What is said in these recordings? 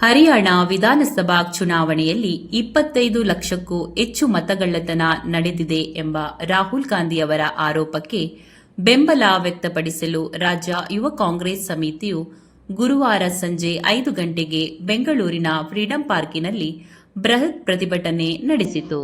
ಹರಿಯಾಣ ವಿಧಾನಸಭಾ ಚುನಾವಣೆಯಲ್ಲಿ ಇಪ್ಪತ್ತೈದು ಲಕ್ಷಕ್ಕೂ ಹೆಚ್ಚು ಮತಗಳ್ಳತನ ನಡೆದಿದೆ ಎಂಬ ರಾಹುಲ್ ಗಾಂಧಿಯವರ ಆರೋಪಕ್ಕೆ ಬೆಂಬಲ ವ್ಯಕ್ತಪಡಿಸಲು ರಾಜ್ಯ ಯುವ ಕಾಂಗ್ರೆಸ್ ಸಮಿತಿಯು ಗುರುವಾರ ಸಂಜೆ ಐದು ಗಂಟೆಗೆ ಬೆಂಗಳೂರಿನ ಫ್ರೀಡಂ ಪಾರ್ಕಿನಲ್ಲಿ ಬೃಹತ್ ಪ್ರತಿಭಟನೆ ನಡೆಸಿತು.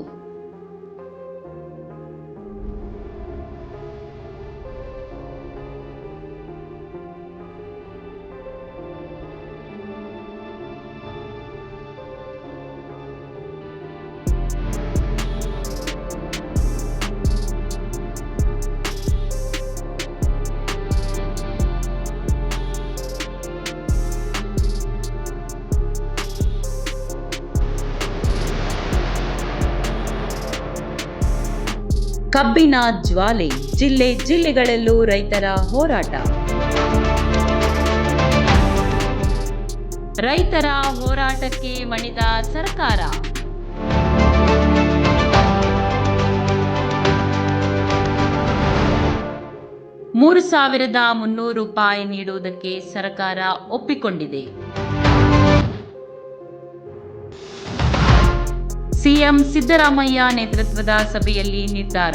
ಕಬ್ಬಿನ ಜ್ವಾಲೆ, ಜಿಲ್ಲೆ ಜಿಲ್ಲೆಗಳಲ್ಲೂ ರೈತರ ಹೋರಾಟ. ರೈತರ ಹೋರಾಟಕ್ಕೆ ಮಣಿದ ಸರ್ಕಾರ. ಮೂರು ಸಾವಿರದ ಮುನ್ನೂರು ರೂಪಾಯಿ ನೀಡುವುದಕ್ಕೆ ಸರ್ಕಾರ ಒಪ್ಪಿಕೊಂಡಿದೆ. ಸಿಎಂ ಸಿದ್ದರಾಮಯ್ಯ ನೇತೃತ್ವದ ಸಭೆಯಲ್ಲಿ ನಿರ್ಧಾರ.